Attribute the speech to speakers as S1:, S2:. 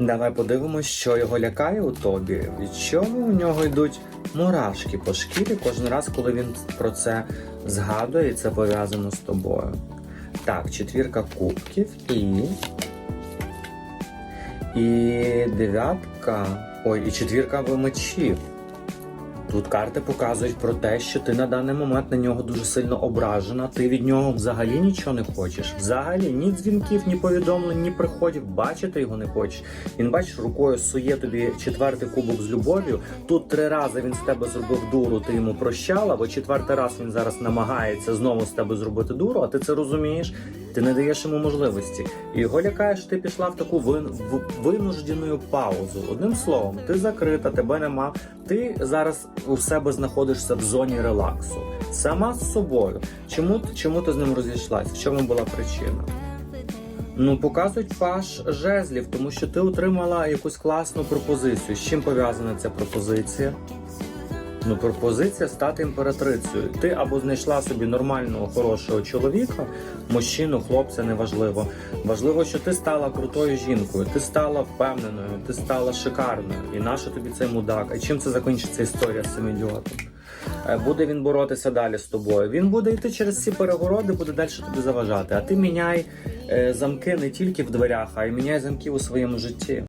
S1: Давай подивимось, що його лякає у тобі. Від чого у нього йдуть мурашки по шкірі кожен раз, коли він про це згадує, і це пов'язано з тобою. Так, четвірка кубків і. І дев'ятка. Ой, і четвірка мечів. Тут карти показують про те, що ти на даний момент на нього дуже сильно ображена. Ти від нього взагалі нічого не хочеш. Взагалі ні дзвінків, ні повідомлень, ні приходів. Бачити його не хочеш. Він бачиш, рукою сує тобі четвертий кубок з любов'ю. Тут три рази він з тебе зробив дуру, ти йому прощала, бо четвертий раз він зараз намагається знову з тебе зробити дуру, а ти це розумієш. Ти не даєш йому можливості. І його лякає, що ти пішла в таку вин, в, винуждену паузу. Одним словом, ти закрита, тебе нема. Ти зараз у себе знаходишся в зоні релаксу. Сама з собою. Чому, чому ти з ним розійшлась? В чому була причина? Ну, показують паш жезлів, тому що ти отримала якусь класну пропозицію. З чим пов'язана ця пропозиція? Ну, пропозиція стати імператрицею. Ти або знайшла собі нормального, хорошого чоловіка, мужчину, хлопця, неважливо. Важливо, що ти стала крутою жінкою, ти стала впевненою, ти стала шикарною. І нащо тобі цей мудак? А чим це закінчиться історія з цим ідіотом? Е, Буде він боротися далі з тобою. Він буде йти через ці перегороди, буде далі тобі заважати. А ти міняй е, замки не тільки в дверях, а й міняй замки у своєму житті.